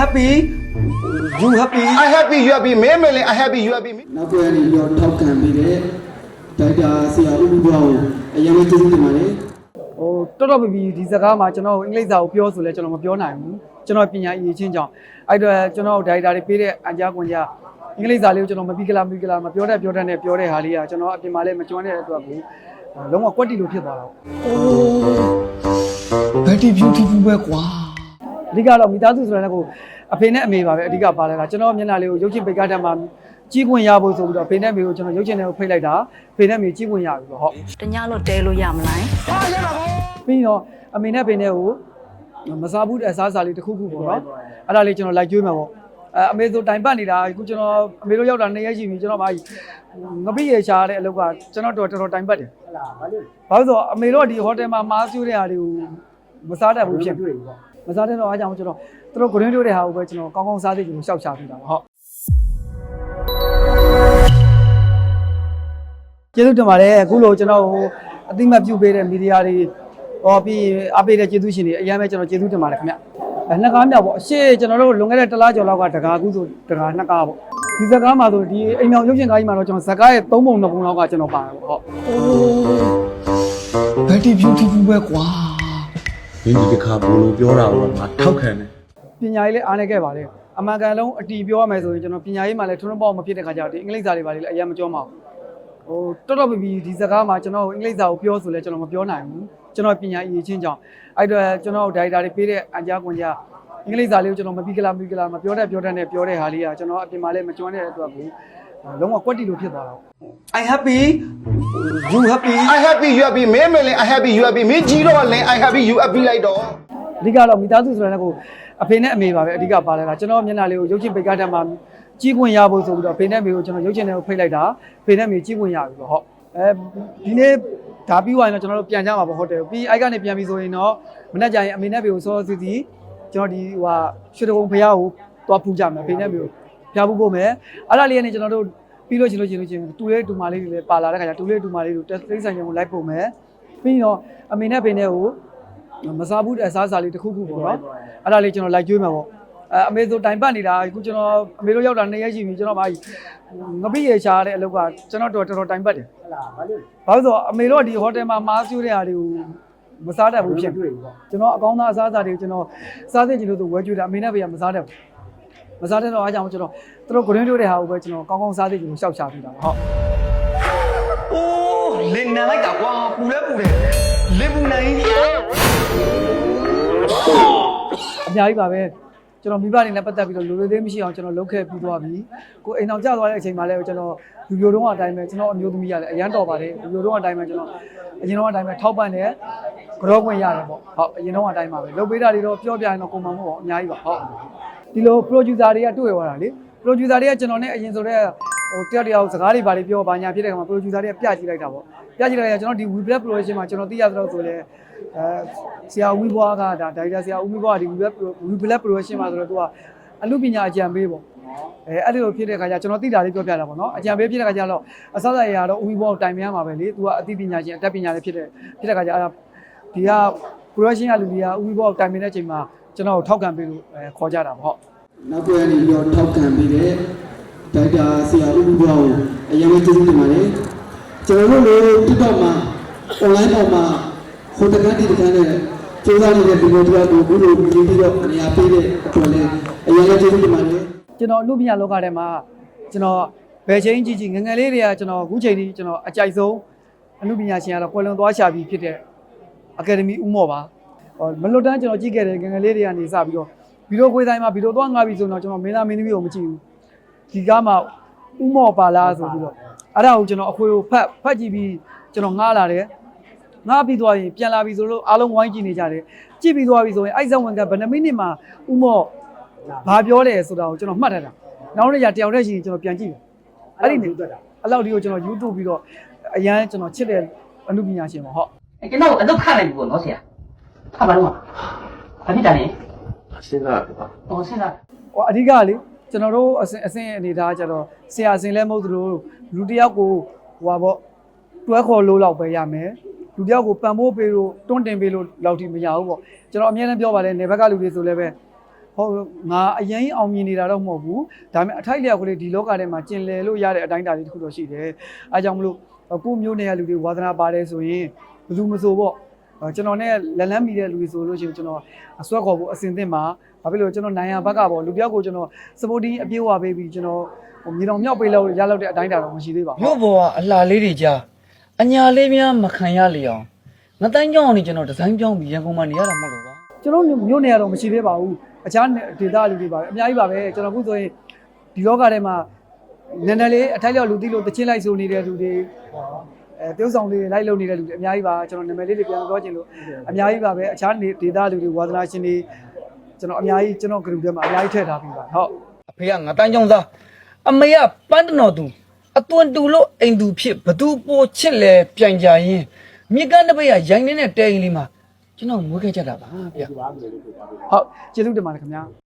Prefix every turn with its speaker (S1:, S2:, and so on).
S1: happy you happy
S2: I happy you happy မဲမဲလင် I happy you happy
S3: နောက်ပွဲကနေပြီးတော့ထောက်ခံပြီးတဲ့ဒေါက်တာဆရာဦးဘွားကိုအရင်ကကျေးဇူးတင်ပါတယ်
S1: ဟိုတော်တော်ပြီပြီဒီစကားမှာကျွန်တော်အင်္ဂလိပ်စာကိုပြောဆိုလဲကျွန်တော်မပြောနိုင်ဘူးကျွန်တော်ပညာအရေးချင်းကြောင့်အဲ့တော့ကျွန်တော်ဒိုင်တာတွေပေးတဲ့အကြကွန်ကြအင်္ဂလိပ်စာလေးကိုကျွန်တော်မပြီးကလားမပြီးကလားမပြောတတ်ပြောတတ်နဲ့ပြောတဲ့ဟာလေးကကျွန်တော်အပြင်မှာလည်းမကျွမ်းတဲ့အတွက်ကိုလုံးဝကွက်တီလိုဖြစ်သွားတာပေါ့
S2: very beautiful ပဲကွာ
S1: အဓိကတော့မိသားစုဆိုတဲ့ကိုအဖေနဲ့အမေပါပဲအဓိကပါလဲတာကျွန်တော်မျက်နှာလေးကိုရုပ်ရှင်ပိတ်ကားတက်မှာကြီးခွင့်ရဖို့ဆိုပြီးတော့အဖေနဲ့အမေကိုကျွန်တော်ရုပ်ရှင်တွေကိုဖိတ်လိုက်တာအဖေနဲ့အမေကြီးခွင့်ရပြီပေါ့ဟုတ်
S4: တညလို့တဲလို့ရမလား
S1: ပြီးတော့အမေနဲ့ဖေနဲ့ကိုမစားဘူးတဲ့အစားအစာလေးတစ်ခုခုပေါ့နော်အဲ့ဒါလေးကျွန်တော်လိုက်ကျွေးမှာပေါ့အဲအမေဆိုတိုင်ပတ်နေတာအခုကျွန်တော်အမေတို့ရောက်တာနှစ်ရက်ရှိပြီကျွန်တော်ဗာငပိရေရှာတဲ့အလုပ်ကကျွန်တော်တော်တော်တိုင်ပတ်တယ်ဟုတ်လားဘာလို့ဘာလို့ဆိုအမေတို့ကဒီဟိုတယ်မှာမားဆူးတဲ့ဟာတွေကိုမစားတတ်ဘူးဖြစ်တွေ့ပေါ့ မစားတဲ့တော့အားကြောင့်ကျွန်တော်သူတို့ဂရင်းတို့တဲ့ဟာကိုပဲကျွန်တော်ကောင်းကောင်းစားသိကြလို့ရှောက်ချပြီးတာပေါ့ဟုတ်ကျေးဇူးတင်ပါတယ်အခုလိုကျွန်တော်ဟိုအတိမတ်ပြုပေးတဲ့မီဒီယာတွေဟောပြီးအပေးတဲ့ကျေးဇူးရှင်တွေအများပဲကျွန်တော်ကျေးဇူးတင်ပါတယ်ခင်ဗျအဲနှစ်ကားမြောက်ပေါ့အရှိကျွန်တော်တို့လွန်ခဲ့တဲ့တစ်လကျော်လောက်ကတကားကူးဆိုတကားနှစ်ကားပေါ့ဒီဇကားမှာဆိုဒီအိမ်မြောင်ရုပ်ရှင်ကားကြီးမှာတော့ကျွန်တော်ဇကားရဲ့၃ပုံ၂ပုံလောက်ကကျွန်တော်ပါတယ်ပေါ့ဟုတ်
S2: very beautiful ပဲကွာ မင်းဒီတစ်ခါဘလို့ပြောတာတော့ငါထောက်ခံတယ်
S1: ပညာရေးလည်းအားနေခဲ့ပါတယ်အမှန်ကန်လုံးအတီပြောရမယ်ဆိုရင်ကျွန်တော်ပညာရေးမှာလည်းထုံးထုံးပေါက်မဖြစ်တဲ့ခါကျတော့ဒီအင်္ဂလိပ်စာတွေပါလေလည်းအရင်မကြောမှာဘူးဟိုတော်တော်ပြီပြီဒီစကားမှာကျွန်တော်အင်္ဂလိပ်စာကိုပြောဆိုလဲကျွန်တော်မပြောနိုင်ဘူးကျွန်တော်ပညာအရေးချင်းကြောင့်အဲ့တော့ကျွန်တော်ဒိုင်တာတွေပေးတဲ့အကြကွန်ကြအင်္ဂလိပ်စာလေးကိုကျွန်တော်မပြီးကလားမပြီးကလားမပြောတတ်ပြောတတ်နဲ့ပြောတဲ့ဟာလေးကကျွန်တော်အပြင်မှာလည်းမကျွမ်းတဲ့အတွက်ကို လုံးဝကွက်တီလိုဖြစ်သွားတာပေါ့ I happy you happy
S2: I happy you happy မဲမဲလင် I happy you happy မင်းကြီးတော့လင် I happy you happy လိုက်တော့
S1: အဓိကတော့မိသားစုဆိုတဲ့ကိုအဖေနဲ့အမေပါပဲအဓိကပါလဲတာကျွန်တော်မျက်နှာလေးကိုရုပ်ရှင်ပိတ်ကားတက်မှာကြီးခွင့်ရဖို့ဆိုပြီးတော့အဖေနဲ့အမေကိုကျွန်တော်ရုပ်ရှင်တွေကိုဖိတ်လိုက်တာအဖေနဲ့အမေကြီးခွင့်ရပြီပေါ့ဟုတ်အဲဒီနေ့ဒါပြီးသွားရင်တော့ကျွန်တော်တို့ပြန်ကြမှာပေါ့ဟုတ်တယ်ပြီးအိုက်ကနေပြန်ပြီဆိုရင်တော့မနေ့ကျရင်အမေနဲ့အဖေကိုစောစောစီစီကျွန်တော်ဒီဟိုဟာရွှေတကုံဖရားကိုသွားပူကြမယ်အဖေနဲ့အမေကို ဖျားပူဖို့မယ်အဲ့ဒါလေးကနေကျွန်တော်တို့ပြီးလို့ချင်းလို့ချင်းလို့ချင်းတူလေးတူမလေးတွေလည်းပါလာတဲ့ခါကျတူလေးတူမလေးတို့တက်သိမ်းဆိုင်ရုံကိုလိုက်ပုံမယ်ပြီးတော့အမေနဲ့အဖေနဲ့ကိုမစားဘူးတဲ့အစားအစာလေးတစ်ခုခုပေါ့နော်အဲ့ဒါလေးကျွန်တော်လိုက်ကျွေးမှာပေါ့အဲအမေဆိုတိုင်ပတ်နေတာအခုကျွန်တော်အမေတို့ရောက်တာနှစ်ရက်ရှိပြီကျွန်တော်ဗာငပိရေရှာတဲ့အလုပ်ကကျွန်တော်တော်တော်တိုင်ပတ်တယ်ဟုတ်လားဘာလို့ဘာလို့ဆိုအမေတို့ကဒီဟိုတယ်မှာမားဆူးတဲ့ဟာတွေကိုမစားတတ်ဘူးဖြစ်တွေ့ပေါ့ကျွန်တော်အကောင်းသားအစားအစာတွေကိုကျွန်တော်စားသိချင်လို့ဆိုဝယ်ကျွေးတာအမေနဲ့ဖေကမစားတတ်ဘူး မစားတဲ့တော့အားကြောင့်ကျွန်တော်သူတို့ဂရင်းတို့တဲ့ဟာကိုပဲကျွန်တော်ကောင်းကောင်းစားသိချင်လို့ရှောက်ချပြီးတာဟုတ်
S5: အိုးလင်နံလိုက်တာကွာပူလဲပူတယ်လင်ပူနိုင်
S1: အများကြီးပါပဲကျွန်တော်မိဘတွေနဲ့ပတ်သက်ပြီးတော့လူတွေသေးမရှိအောင်ကျွန်တော်လုပ်ခဲ့ပြီးသွားပြီကိုအိမ်အောင်ကြသွားတဲ့အချိန်မှာလည်းကျွန်တော်လူမျိုးတုံးအတိုင်းပဲကျွန်တော်အမျိုးသမီးရတယ်အရန်တော်ပါတယ်လူမျိုးတုံးအတိုင်းပဲကျွန်တော်အရင်တော့အတိုင်းပဲထောက်ပံ့တယ်ကြောခွင့်ရတယ်ပေါ့ဟုတ်အရင်တော့အတိုင်းပါပဲလုပ်ပေးတာတွေတော့ပြောပြရင်တော့ကုန်မှာမဟုတ်ပါဘူးအများကြီးပါဟုတ် ဒီလို producer တွေကတွေ့ရတာလေ producer တွေကကျွန်တော်နဲ့အရင်ဆိုတော့ဟိုတယောက်တယောက်စကားတွေဘာတွေပြောပါညာဖြစ်တဲ့ခါမှာ producer တွေကပြကြည့်လိုက်တာပေါ့ပြကြည့်လိုက်ရကျွန်တော်ဒီ WeBlog production မှာကျွန်တော်သိရသလောက်ဆိုလဲအဲဆရာဦးမီဘွားကဒါဒါရိုက်တာဆရာဦးမီဘွားကဒီ WeBlog WeBlog production မှာဆိုတော့သူကအမှုပညာအကြံပေးပေါ့အဲအဲ့ဒီလိုဖြစ်တဲ့ခါကျကျွန်တော်သိတာလေးပြောပြတာပေါ့နော်အကြံပေးဖြစ်တဲ့ခါကျတော့အစစအရာတော့ဦးမီဘွားကိုတိုင်ပင်ရမှာပဲလေသူကအသိပညာရှင်အတတ်ပညာလေးဖြစ်တဲ့ဖြစ်တဲ့ခါကျအဲ့ဒါဒီက production ကလူတွေကဦးမီဘွားကိုတိုင်ပင်တဲ့အချိန်မှာ ကျွန်တော်ကိုထောက်ခံပေးလို့အဲခေါ်ကြတာပေါ့
S3: နောက်ပွဲကနေပြီးတော့ထောက်ခံပြီးတဲ့ဒေါက်တာဆရာဦးဘွားကိုအရင်ကကျေးဇူးတင်ပါတယ်ကျွန်တော်တို့လို TikTok မှာ online ပေါ်မှာဟိုတကန်းဒီတကန်းနဲ့စူးစမ်းနေတဲ့ဒီလိုတရားကိုအခုလိုမြင်ပြီးတော့အနေအားပေးတဲ့အတွက်လည်းအရင်ကကျေးဇူးတင်ပါတယ်
S1: ကျွန်တော်လူပညာလောကထဲမှာကျွန်တော်ဘယ်ချိန်ကြီးကြီးငယ်ငယ်လေးတွေကကျွန်တော်အခုချိန်ကြီးကျွန်တော်အကြိုက်ဆုံးအမှုပညာရှင်ကတော့ကွယ်လွန်သွားရှာပြီးဖြစ်တဲ့အကယ်ဒမီဦးမော်ပါဟော မလွတ်တမ်းကျွန်တော်ကြည့်ခဲ့တဲ့ငယ်ငယ်လေးတွေကနေစပြီးတော့ဗီဒီယိုခွေးတိုင်းမှာဗီဒီယိုသွားငါပြီးဆိုတော့ကျွန်တော်မင်းသားမင်းသမီးကိုမကြည့်ဘူးဒီကားမှာဦးမော်ပါလားဆိုပြီးတော့အဲ့ဒါကိုကျွန်တော်အခွေကိုဖတ်ဖတ်ကြည့်ပြီးကျွန်တော်ငားလာတယ်ငားပြီးသွားရင်ပြန်လာပြီဆိုလို့အားလုံးဝိုင်းကြည့်နေကြတယ်ကြည့်ပြီးသွားပြီဆိုရင်အိုက်ဇန်ဝင်ကဘယ်နှမိနစ်မှာဦးမော်ဘာပြောတယ်ဆိုတာကိုကျွန်တော်မှတ်ထားတာနောက်နေ့ကျတယောက်တည်းရှိရင်ကျွန်တော်ပြန်ကြည့်တယ်အဲ့ဒီနေအဲ့လောက်ဒီကိုကျွန်တော် YouTube ပြီးတော့အရန်ကျွန်တော်ချစ်တဲ့အမှုပညာရှင်ပါဟုတ်
S6: အဲကျွန်တော်အလုပ်ခနိုင်ပြီပေါ့နော်ဆရာ ခပါတော့မှာဘာဖြစ်တာလဲ
S2: စဉ်းစားပြပါ
S6: ဟောစဉ်းစား
S1: ဟိုအဓိကလေကျွန်တော်တို့အစင်အစင်အနေထားကျတော့ဆရာအစင်လဲမဟုတ်သလိုလူတစ်ယောက်ကိုဟိုပါပေါ့တွဲခေါ်လို့လောက်ပဲရမယ်လူတစ်ယောက်ကိုပံ့ပိုးပေးလို့တွန်းတင်ပေးလို့လောက်ထိမရဘူးပေါ့ကျွန်တော်အများနဲ့ပြောပါတယ်နေဘက်ကလူတွေဆိုလည်းပဲဟဟုတ်ငါအရင်အောင်မြင်နေတာတော့မဟုတ်ဘူးဒါပေမဲ့အထိုက်လျောက်ကလေးဒီလောကထဲမှာကျင်လည်လို့ရတဲ့အတိုင်းအတာလေးတစ်ခုတော့ရှိတယ်အဲကြောင့်မလို့ကိုယ့်မျိုးနယ်ရလူတွေဝါသနာပါတယ်ဆိုရင်ဘယ်သူမဆိုပေါ့အဲ ကျွန်တော်နဲ့လက်လန်းမီတဲ့လူတွေဆိုလို့ရှိရင်ကျွန်တော်အစွက်ခေါ်ဖို့အစင်သင့်မှာဘာဖြစ်လို့ကျွန်တော်နိုင်ရဘက်ကပေါ့လူပြောက်ကိုကျွန်တော်စပိုတီအပြေးဝပေးပြီးကျွန်တော်ဟိုမြေတော်မြောက်ပေးလို့ရလောက်တဲ့အတိုင်းအတာတော့မရှိသေးပါဘူး
S3: မြို့ပေါ်ကအလှလေးတွေကြားအညာလေးများမခံရလေအောင်ငတိုင်းကြောင်းအောင်နေကျွန်တော်ဒီဇိုင်းပြောင်းပြီးရန်ကုန်မှာနေရတာမဟုတ်လို့ပါ
S1: ကျွန်တော်မျိုးနေရတော့မရှိသေးပါဘူးအခြားဒေသလူတွေပါပဲအများကြီးပါပဲကျွန်တော်အခုဆိုရင်ဒီလောကထဲမှာနည်းနည်းလေးအထိုက်လျောက်လူသိလို့တချင်းလိုက်ဆိုနေတဲ့လူတွေ အဲ tiêu ဆောင်လေးလိုက်လုပ်နေတဲ့လူတွေအများကြီးပါကျွန်တော်နာမည်လေးတွေပြန်ပြောချင်လို့အများကြီးပါပဲအခြားဒေသလူတွေဝါသနာရှင်တွေကျွန်တော်အများကြီးကျွန်တော် group ထဲမှာအများကြီးထည့်ထားပြီးပါဟုတ်
S3: အဖေကငတိုင်းကြောင်းသားအမေကပန်းတနော်သူအသွင်တူလို့အိမ်သူဖြစ်ဘသူပိုချစ်လဲပြန်ကြရင်မြစ်ကမ်းတစ်ပိတ်ကရိုင်းနေတဲ့တဲအိမ်လေးမှာကျွန်တော်မွေးခဲ့ကြတာပါဗျ
S1: ဟုတ်ကျေးဇူးတင်ပါတယ်ခင်ဗျာ